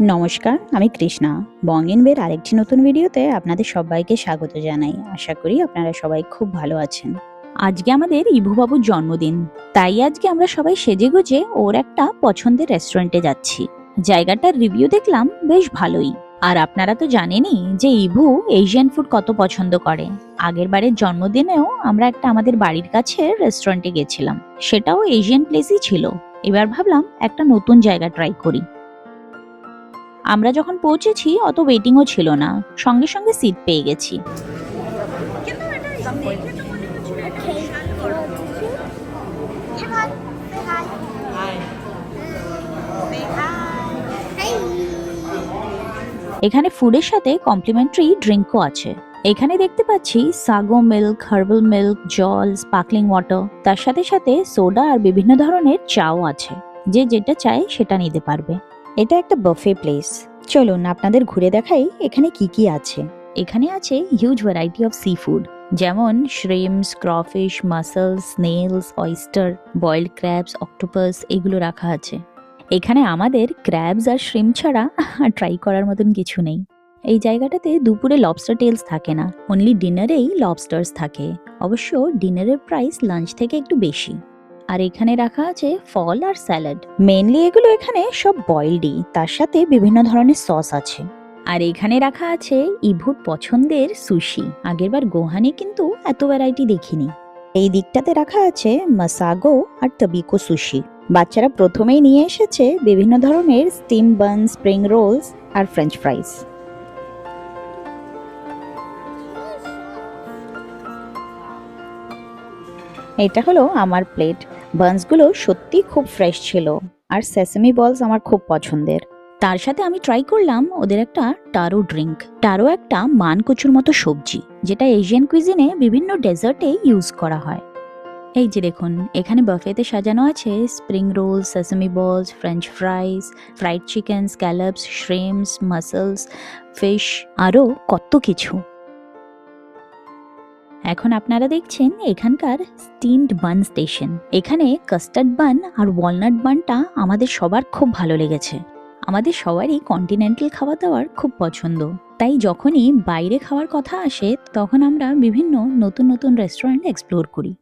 নমস্কার, আমি কৃষ্ণা। বঙ্গেনবের আরেকটি নতুন ভিডিওতে আপনাদের সবাইকে স্বাগত জানাই। আশা করি আপনারা সবাই খুব ভালো আছেন। আজকে আমাদের ইভুবাবুর জন্মদিন। তাই আজকে আমরা সবাই সেজে সেজেগুজে ওর একটা পছন্দের রেস্টুরেন্টে যাচ্ছি। জায়গাটার রিভিউ দেখলাম বেশ ভালোই। আর আপনারা তো জানেনই যে ইভু এশিয়ান ফুড কত পছন্দ করে। আগের বারের জন্মদিনেও আমরা একটা আমাদের বাড়ির কাছে রেস্টুরেন্টে গেছিলাম। সেটাও এশিয়ান প্লেসই ছিল। এবার ভাবলাম একটা নতুন জায়গা ট্রাই করি। আমরা যখন পৌঁছেছি, অত ওয়েটিংও ছিল না। সঙ্গে সঙ্গে সিট পেয়ে গেছি. এখানে ফুডের সাথে কমপ্লিমেন্টারি ড্রিঙ্কও আছে। এখানে দেখতে পাচ্ছি সাগো মিল্ক হার্বাল মিল্ক জল স্পার্কলিং ওয়াটার তার সাথে সাথে সোডা আর বিভিন্ন ধরনের চাও আছে। যে যেটা চায় সেটা নিতে পারবে। এটা একটা বাফে প্লেস চলুন, আপনাদের ঘুরে দেখাই এখানে কি কি আছে। এখানে আছে huge variety of sea food যেমন shrimps crayfish mussels snails oyster boiled crabs octopus এগুলো রাখা আছে। এখানে আমাদের ক্র্যাবস আর শ্রিম ছাড়া ট্রাই করার মতন কিছু নেই। এই জায়গাটাতে দুপুরে লবস্টার টেলস থাকে না অনলি ডিনারেই লবস্টার্স থাকে। অবশ্য ডিনারের প্রাইস লাঞ্চ থেকে একটু বেশি। আর এখানে রাখা আছে ফল আর স্যালাড। মেনলি এগুলো এখানে সব বয়েলডই তার সাথে বিভিন্ন ধরনের সস আছে। আর এখানে রাখা আছে ইভুর পছন্দের সুশি আগেরবার গোহানে কিন্তু এত ভ্যারাইটি দেখিনি। এই দিকটাতে রাখা আছে মাসাগো আর তবিকো সুশি বাচ্চারা প্রথমেই নিয়ে এসেছে বিভিন্ন ধরনের স্টিম বান স্প্রিং রোলস আর ফ্রেঞ্চ ফ্রাইস এটা হলো আমার প্লেট বানসগুলো সত্যি খুব ফ্রেশ ছিল। আর সেসেমি বলস আমার খুব পছন্দের। তার সাথে আমি ট্রাই করলাম ওদের একটা টারো ড্রিঙ্ক টারো একটা মান কচুর মতো সবজি, যেটা এশিয়ান কুইজিনে বিভিন্ন ডেজার্টে ইউজ করা হয়। এই যে দেখুন, এখানে বাফেতে সাজানো আছে spring roll sesame balls French fries fried chicken scallops shrimps mussels fish আরও কত কিছু। এখন আপনারা দেখছেন এখানকার স্টিমড বান স্টেশন এখানে কাস্টার্ড বান আর ওয়ালনাট বানটা আমাদের সবার খুব ভালো লেগেছে। আমাদের সবারই কন্টিনেন্টাল খাবার দাবার খুব পছন্দ। তাই যখনই বাইরে খাওয়ার কথা আসে, তখন আমরা বিভিন্ন নতুন নতুন রেস্টুরেন্ট এক্সপ্লোর করি।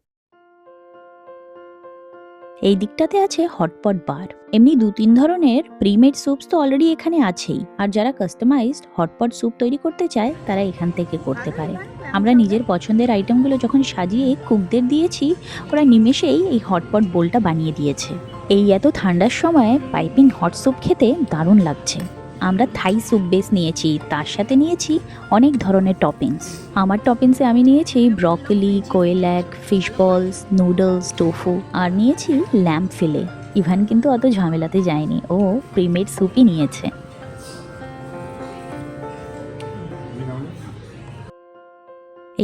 এই দিকটাতে আছে হটপট বার এমনি দু তিন ধরনের প্রিমেড স্যুপস তো অলরেডি এখানে আছেই। আর যারা কাস্টমাইজড হটপট স্যুপ তৈরি করতে চায়, তারা এখান থেকে করতে পারে। আমরা নিজের পছন্দের আইটেমগুলো যখন সাজিয়ে কুকদের দিয়েছি, ওরা নিমেষেই এই হটপট বোলটা বানিয়ে দিয়েছে। এই এত ঠান্ডার সময় পাইপিং হট স্যুপ খেতে দারুণ লাগছে। আমরা থাই স্যুপ বেস নিয়েছি, তার সাথে নিয়েছি অনেক ধরনের টপিংস আমার টপিংসে আমি নিয়েছি ব্রকলি কোয়েল্যাক ফিশ বলস নুডলস টোফু আর নিয়েছি ল্যাম্প ফিলে ইভান কিন্তু অত ঝামেলাতে যায়নি, ও প্রিমেড স্যুপই নিয়েছে।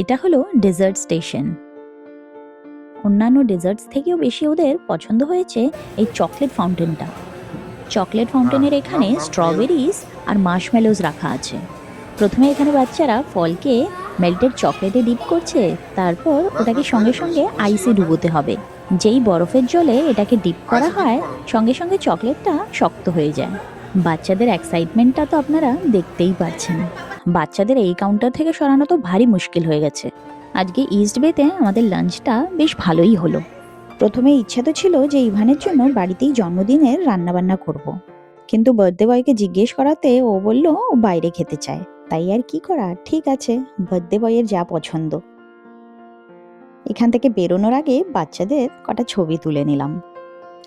এটা হলো ডেজার্ট স্টেশন অন্যান্য ডেজার্টস থেকেও বেশি ওদের পছন্দ হয়েছে এই চকলেট ফাউন্টেনটা চকলেট ফাউন্টেনের এখানে স্ট্রবেরিজ আর মার্শমেলোজ রাখা আছে। প্রথমে এখানে বাচ্চারা ফলকে মেল্টেড চকলেটে ডিপ করছে তারপর ওটাকে সঙ্গে সঙ্গে আইসে ডুবোতে হবে। যেই বরফের জলে এটাকে ডিপ করা হয় সঙ্গে সঙ্গে চকলেটটা শক্ত হয়ে যায়। বাচ্চাদের এক্সাইটমেন্টটা তো আপনারা দেখতেই পাচ্ছেন। বাচ্চাদের এই কাউন্টার থেকে সরানো তো ভারী মুশকিল হয়ে গেছে। আজকে ইস্ট বেতে আমাদের লাঞ্চটা বেশ ভালোই হলো। প্রথমে ইচ্ছা তো ছিল যে ইভানের জন্য বাড়িতেই জন্মদিনের রান্নাবান্না করব। কিন্তু বার্থডে বয়কে জিজ্ঞেস করাতে ও বলল, ও বাইরে খেতে চায়। তাই আর কি করা? ঠিক আছে বার্থডে বয়ের যা পছন্দ। এখান থেকে বেরোনোর আগে বাচ্চাদের কটা ছবি তুলে নিলাম।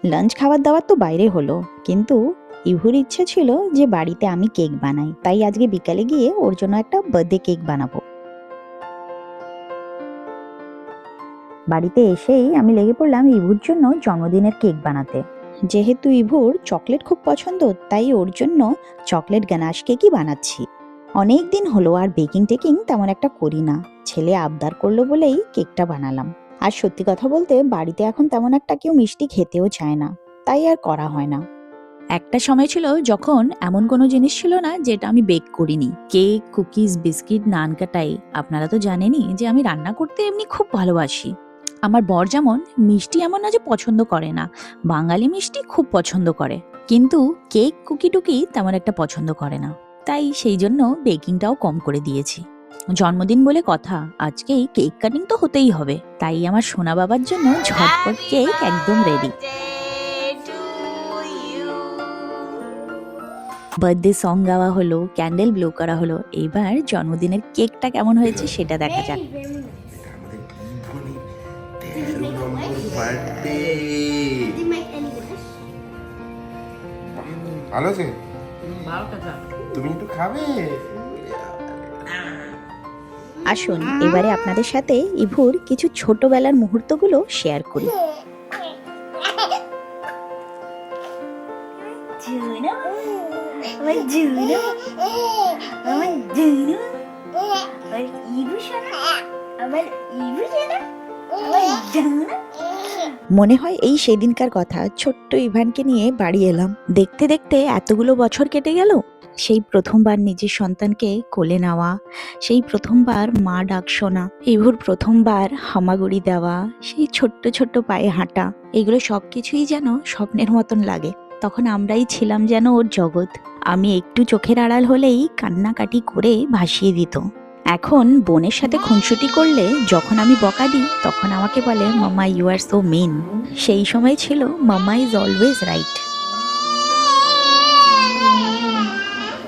লাঞ্চ খাবার দাবার তো বাইরে হলো, কিন্তু ইভুর ইচ্ছে ছিল যে বাড়িতে আমি কেক বানাই। তাই আজকে বিকালে গিয়ে ওর জন্য একটা বার্থডে কেক বানাবো। বাড়িতে এসেই আমি লেগে পড়লাম ইভুর জন্য জন্মদিনের কেক বানাতে। যেহেতু ইভুর চকলেট খুব পছন্দ, তাই ওর জন্য চকলেট গানাশ কেকই বানাচ্ছি। অনেক দিন হলো আর বেকিং টেকিং তেমন একটা করি না। ছেলে আবদার করল বলেই কেকটা বানালাম। আর সত্যি কথা বলতে, বাড়িতে এখন তেমন একটা কেউ মিষ্টি খেতেও চায় না। তাই আর করা হয় না। একটা সময় ছিল যখন এমন কোনো জিনিস ছিল না যেটা আমি বেক করিনি। কেক কুকিজ বিস্কিট নান কাটাই। আপনারা তো জানেনই যে আমি রান্না করতে এমনি খুব ভালোবাসি। আমার বর যেমন মিষ্টি এমন না যে পছন্দ করে না বাঙালি মিষ্টি খুব পছন্দ করে। কিন্তু কেক কুকি টুকি তেমন একটা পছন্দ করে না। তাই সেই জন্য বেকিংটাও কম করে দিয়েছি। জন্মদিন বলে কথা আজকেই কেক কাটিং তো হতেই হবে। তাই আমার সোনা বাবার জন্য ঝটপট কেক একদম রেডি বার্থডে সং গাওয়া হলো ক্যান্ডেল ব্লো করা হলো এবার জন্মদিনের কেকটা কেমন হয়েছে সেটা দেখা যাক? ভালো আছে তুমি একটু খাবে? আসুন এবারে আপনাদের সাথে ইভুর কিছু ছোটবেলার মুহূর্তগুলো শেয়ার করি। আমার আমার? মনে হয় এই সেদিনকার কথা, ছোট্ট ইভানকে নিয়ে বাড়ি এলাম। দেখতে দেখতে এতগুলো বছর কেটে গেল। সেই প্রথমবার নিজের সন্তানকে কোলে নেওয়া, সেই প্রথমবার মা ডাক শোনা, ইভুর প্রথমবার হামাগুড়ি দেওয়া, সেই ছোট্ট ছোট্ট পায়ে হাঁটা, এগুলো সব কিছুই যেন স্বপ্নের মতন লাগে। তখন আমরাই ছিলাম যেন ওর জগৎ। আমি একটু চোখের আড়াল হলেই কান্নাকাটি করে ভাসিয়ে দিত। এখন বোনের সাথে খুনসুটি করলে যখন আমি বকা দিই, তখন আমাকে বলে, মামা ইউ আর সো মেন সেই সময় ছিল, মামা ইজ অলওয়েজ রাইট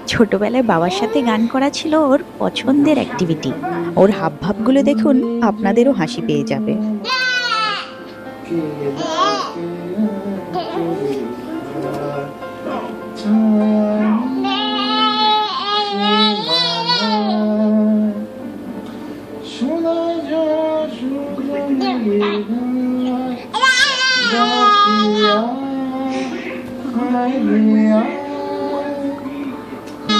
ছোটবেলায় বাবার সাথে গান করা ছিল ওর পছন্দের অ্যাক্টিভিটি ওর হাবভাবগুলো দেখুন, আপনাদেরও হাসি পেয়ে যাবে।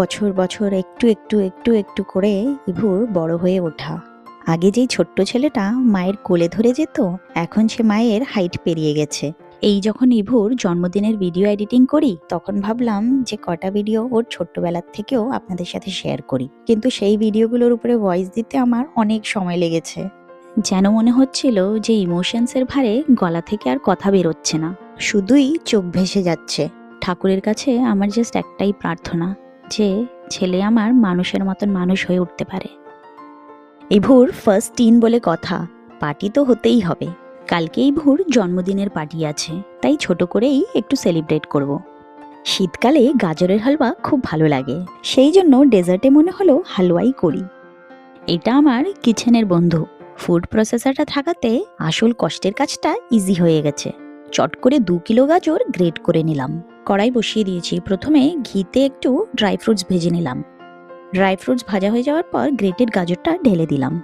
বছর বছর একটু একটু একটু একটু করে ইভুর বড় হয়ে ওঠা। আগে যেই ছোট্ট ছেলেটা মায়ের কোলে ধরে যেত, এখন সে মায়ের হাইট পেরিয়ে গেছে। এই যখন ইভুর জন্মদিনের ভিডিও এডিটিং করি, তখন ভাবলাম যে কটা ভিডিও ওর ছোট্টবেলার থেকেও আপনাদের সাথে শেয়ার করি। কিন্তু সেই ভিডিওগুলোর উপরে ভয়েস দিতে আমার অনেক সময় লেগেছে। যেন মনে হচ্ছিল যে ইমোশনসের ভারে গলা থেকে আর কথা বেরোচ্ছে না। শুধুই চোখ ভেসে যাচ্ছে। ঠাকুরের কাছে আমার জাস্ট একটাই প্রার্থনা যে ছেলে আমার মানুষের মতন মানুষ হয়ে উঠতে পারে। ইভুর ফার্স্ট টিন বলে কথা, পার্টি তো হতেই হবে। কালকে ইভুর জন্মদিনের পার্টি আছে, তাই ছোট করেই একটু সেলিব্রেট করব। শীতকালে গাজরের হালুয়া খুব ভালো লাগে, সেই জন্য ডেজার্টে মনে হলো হালুয়াই করি। এটা আমার কিচেনের বন্ধু ফুড প্রসেসারটা থাকাতে আসল কষ্টের কাজটা ইজি হয়ে গেছে। চট করে দু কিলো গাজর গ্রেট করে নিলাম। কড়াই বসিয়ে দিয়েছি। প্রথমে ঘিতে একটু ড্রাই ফ্রুটস ভেজে নিলাম। ড্রাই ফ্রুটস ভাজা হয়ে যাওয়ার পর গ্রেটেড গাজরটা ঢেলে দিলাম।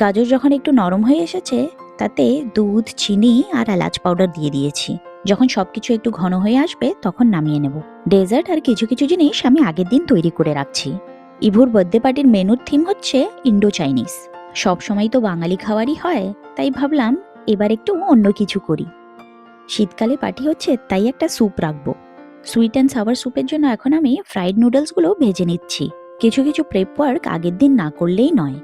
গাজর যখন একটু নরম হয়ে এসেছে, তাতে দুধ, চিনি আর এলাচ পাউডার দিয়ে দিয়েছি। যখন সব কিছু একটু ঘন হয়ে আসবে, তখন নামিয়ে নেব। ডেজার্ট আর কিছু কিছু জিনিস আমি আগের দিন তৈরি করে রাখছি। ইভুর বার্থডে পার্টির মেনুর থিম হচ্ছে ইন্ডো চাইনিজ। সবসময় তো বাঙালি খাবারই হয়, তাই ভাবলাম এবার একটু অন্য কিছু করি। শীতকালে পার্টি হচ্ছে, তাই একটা স্যুপ রাখব। সুইট অ্যান্ড সাওয়ার স্যুপের জন্য এখন আমি ফ্রাইড নুডলসগুলো ভেজে নিচ্ছি। কিছু কিছু প্রেপ ওয়ার্ক আগের দিন না করলেই নয়।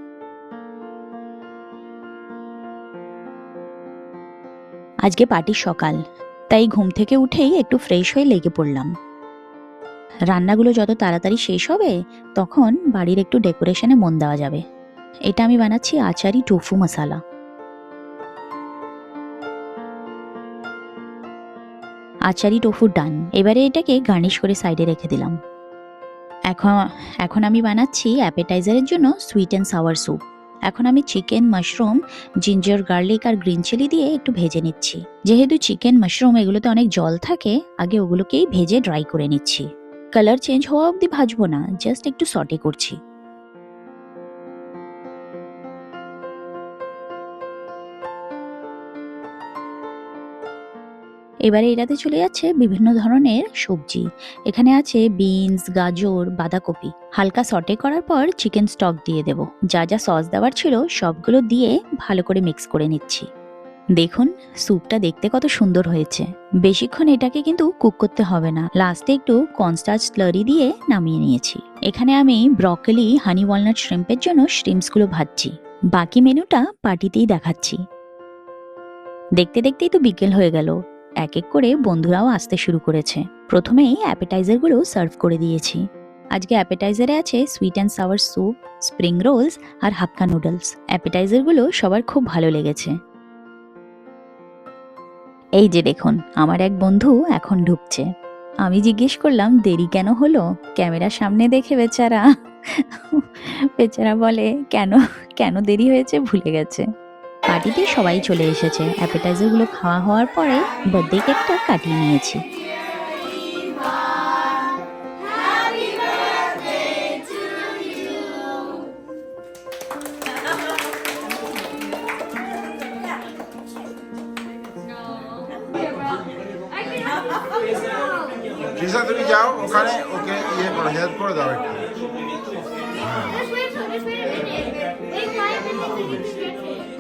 আজকে পার্টির সকাল, তাই ঘুম থেকে উঠেই একটু ফ্রেশ হয়ে লেগে পড়লাম। রান্নাগুলো যত তাড়াতাড়ি শেষ হবে, তখন বাড়ির একটু ডেকোরেশনে মন দেওয়া যাবে। এটা আমি বানাচ্ছি achari tofu masala. Achari tofu done. এবারে এটাকে গার্নিশ করে সাইডে রেখে দিলাম। এখন এখন আমি বানাচ্ছি অ্যাপেটাইজারের জন্য সুইট অ্যান্ড সাওয়ার স্যুপ। এখন আমি চিকেন, মাশরুম, জিঞ্জার, গার্লিক আর গ্রিন চিলি দিয়ে একটু ভেজে নিচ্ছি। যেহেতু চিকেন, মাশরুম এগুলোতে অনেক জল থাকে, আগে ওগুলোকেই ভেজে ড্রাই করে নিচ্ছি। কালার চেঞ্জ হওয়া অবধি ভাজবো না, জাস্ট একটু সটে করছি। এবারে এটাতে চলে যাচ্ছে বিভিন্ন ধরনের সবজি। এখানে আছে বিনস, গাজর, বাঁধাকপি। হালকা সটে করার পর চিকেন স্টক দিয়ে দেব। যা যা সস দেওয়ার ছিল সবগুলো দিয়ে ভালো করে মিক্স করে নিচ্ছি। দেখুন, স্যুপটা দেখতে কত সুন্দর হয়েছে। বেশিক্ষণ এটাকে কিন্তু কুক করতে হবে না। লাস্টে একটু কনস্টার্চ স্লারি দিয়ে নামিয়ে নিয়েছি। এখানে আমি ব্রকলি হানি ওয়ালনাট শ্রিম্পের জন্য শ্রিম্পসগুলো ভাজছি। বাকি মেনুটা পার্টিতেই দেখাচ্ছি। দেখতে দেখতেই তো বিকেল হয়ে গেল। এক এক করে বন্ধুরাও আসতে শুরু করেছে। প্রথমেই অ্যাপেটাইজারগুলো সার্ভ করে দিয়েছি। আজকে অ্যাপেটাইজারে আছে sweet and sour soup spring rolls R hakka noodles অ্যাপেটাইজারগুলো সবার খুব ভালো লেগেছে। এই যে দেখুন, আমার এক বন্ধু এখন ঢুকছে। আমি জিজ্ঞেস করলাম, দেরি কেন হলো? ক্যামেরার সামনে দেখে বেচারা। বেচারা বলে, কেন কেন দেরি হয়েছে? ভুলে গেছে। পার্টিতে সবাই চলে এসেছে। অ্যাপেটাইজারগুলো খাওয়া হওয়ার পরে বার্থডে কেকটা কাটিয়ে নিয়েছি। তৃষা তুমি যাও ওখানে ওকে ইয়ে করে হেল্প করে দাও একটু।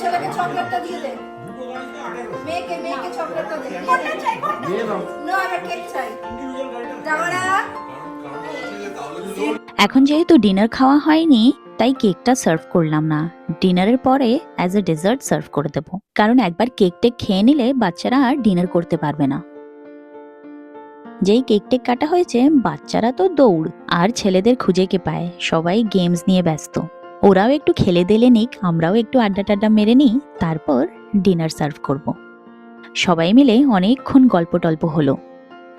ছেলেকে চকলেটটা দিয়ে দে। মেয়েকে মেয়েকে চকলেটটা দে। কোনটা চাই কোনটা? নিয়ে নাও না আমার কেক চাই। এখন যেহেতু ডিনার খাওয়া হয়নি তাই কেকটা সার্ভ করলাম না। ডিনারের পরে অ্যাজ এ ডেজার্ট সার্ভ করে দেব। কারণ একবার কেক টেক খেয়ে নিলে বাচ্চারা আর ডিনার করতে পারবে না। যেই কেক টেক কাটা হয়েছে, বাচ্চারা তো দৌড়, আর ছেলেদের খুঁজে কে পায়? সবাই গেমস নিয়ে ব্যস্ত। ওরাও একটু খেলে দিলে নিক, আমরাও একটু আড্ডা টাড্ডা মেরে নিই, তারপর ডিনার সার্ভ করব। সবাই মিলে অনেকক্ষণ গল্প টল্প হলো।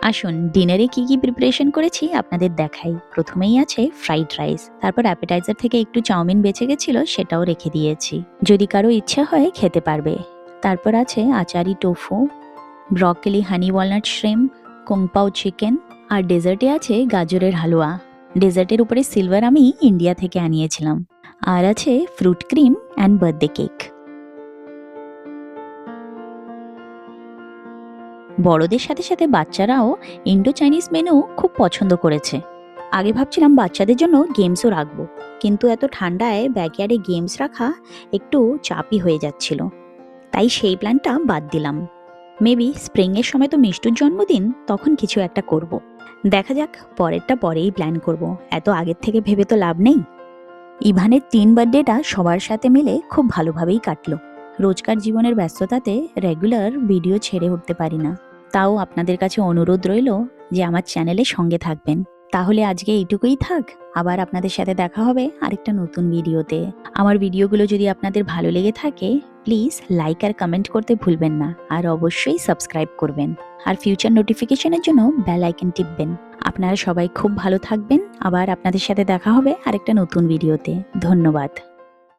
আসুন, ডিনারে কি কি প্রিপারেশন করেছি আপনাদের দেখাই। প্রথমেই আছে ফ্রাইড রাইস তারপর অ্যাপেটাইজার থেকে একটু চাউমিন বেঁচে গেছিল সেটাও রেখে দিয়েছি। যদি কারও ইচ্ছা হয় খেতে পারবে। তারপর আছে achari tofu broccoli honey walnut shrimp kung pao chicken আর ডেজার্টে আছে গাজরের হালুয়া। ডেজার্টের উপরে সিলভার আমি ইন্ডিয়া থেকে আনিয়েছিলাম। আর আছে fruit cream and birthday cake বড়দের সাথে সাথে বাচ্চারাও ইন্ডো চাইনিজ মেনু খুব পছন্দ করেছে। আগে ভাবছিলাম বাচ্চাদের জন্য গেমসও রাখব, কিন্তু এত ঠান্ডায় ব্যাকয়ার্ডে গেমস রাখা একটু চাপই হয়ে যাচ্ছিল। তাই সেই প্ল্যানটা বাদ দিলাম। মেবি স্প্রিংয়ের সময় তো মিষ্টুর জন্মদিন, তখন কিছু একটা করব। দেখা যাক, পরেরটা পরেই প্ল্যান করব। এত আগের থেকে ভেবে তো লাভ নেই। ইভানের তিন বার্থডেটা সবার সাথে মিলে খুব ভালোভাবেই কাটলো। রোজকার জীবনের ব্যস্ততাতে রেগুলার ভিডিও ছেড়ে উঠতে পারি না। তাও আপনাদের কাছে অনুরোধ রইল যে আমার চ্যানেলে সঙ্গে থাকবেন। তাহলে আজকে এইটুকুই থাক, আবার আপনাদের সাথে দেখা হবে আরেকটা নতুন ভিডিওতে আমার ভিডিওগুলো যদি আপনাদের ভালো লেগে থাকে প্লিজ লাইক আর কমেন্ট করতে ভুলবেন না, আর অবশ্যই সাবস্ক্রাইব করবেন। আর ফিউচার নোটিফিকেশনের জন্য বেল আইকন টিপবেন। আপনারা সবাই খুব ভালো থাকবেন, আবার আপনাদের সাথে দেখা হবে আরেকটা নতুন ভিডিওতে ধন্যবাদ।